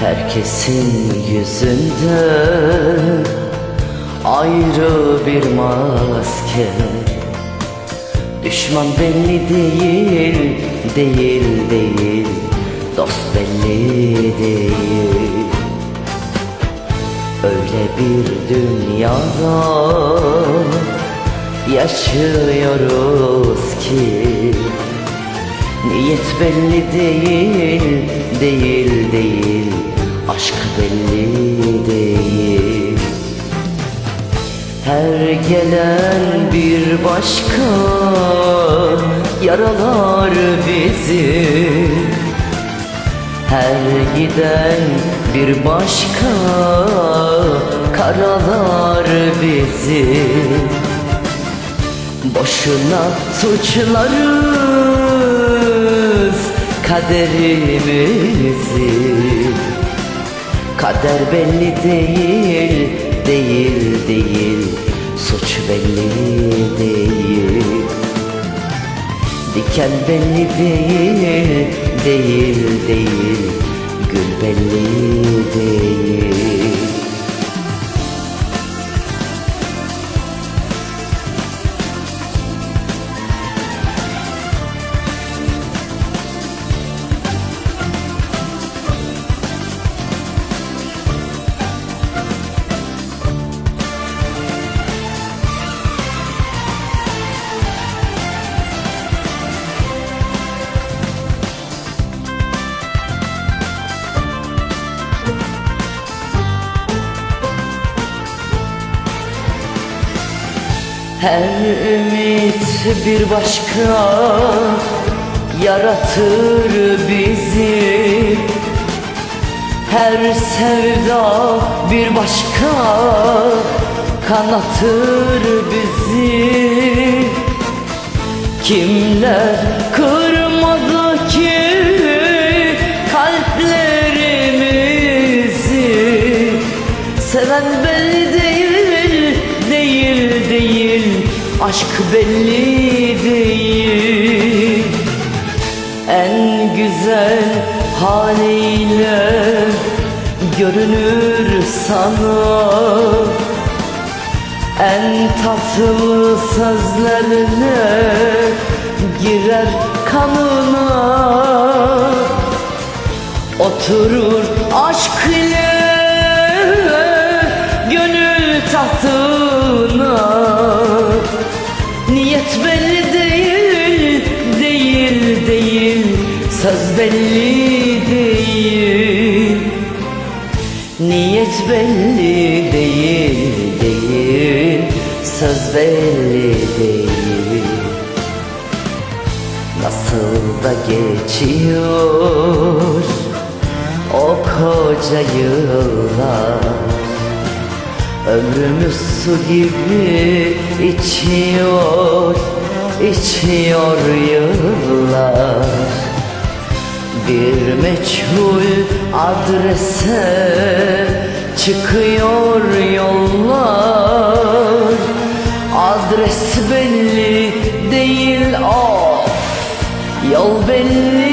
Herkesin yüzünde ayrı bir maske. Düşman belli değil, değil, değil. Dost belli değil. Öyle bir dünyada yaşıyoruz ki Niyet belli değil, değil, değil Aşk belli değil. Her gelen bir başka Yaralar bizi. Her giden bir başka Karalar bizi. Boşuna suçlarız kaderimizi Kader belli değil, değil, değil. Suç belli değil. Diken belli değil, değil, değil. Gül belli değil Her ümit bir başka yaratır bizi. Her sevda bir başka kanatır bizi. Kimler kırmadı Aşk belli değil. En güzel haliyle görünür sana. En tatlı sözlerle girer kanına. Oturur aşk ile gönül tahtına Söz belli değil. Niyet belli değil, değil. Söz belli değil. Nasıl da geçiyor o koca yıllar? Ömrümüz su gibi içiyor, içiyor yıllar Bir meçhul adrese çıkıyor yollar. Adres belli değil of. Yol belli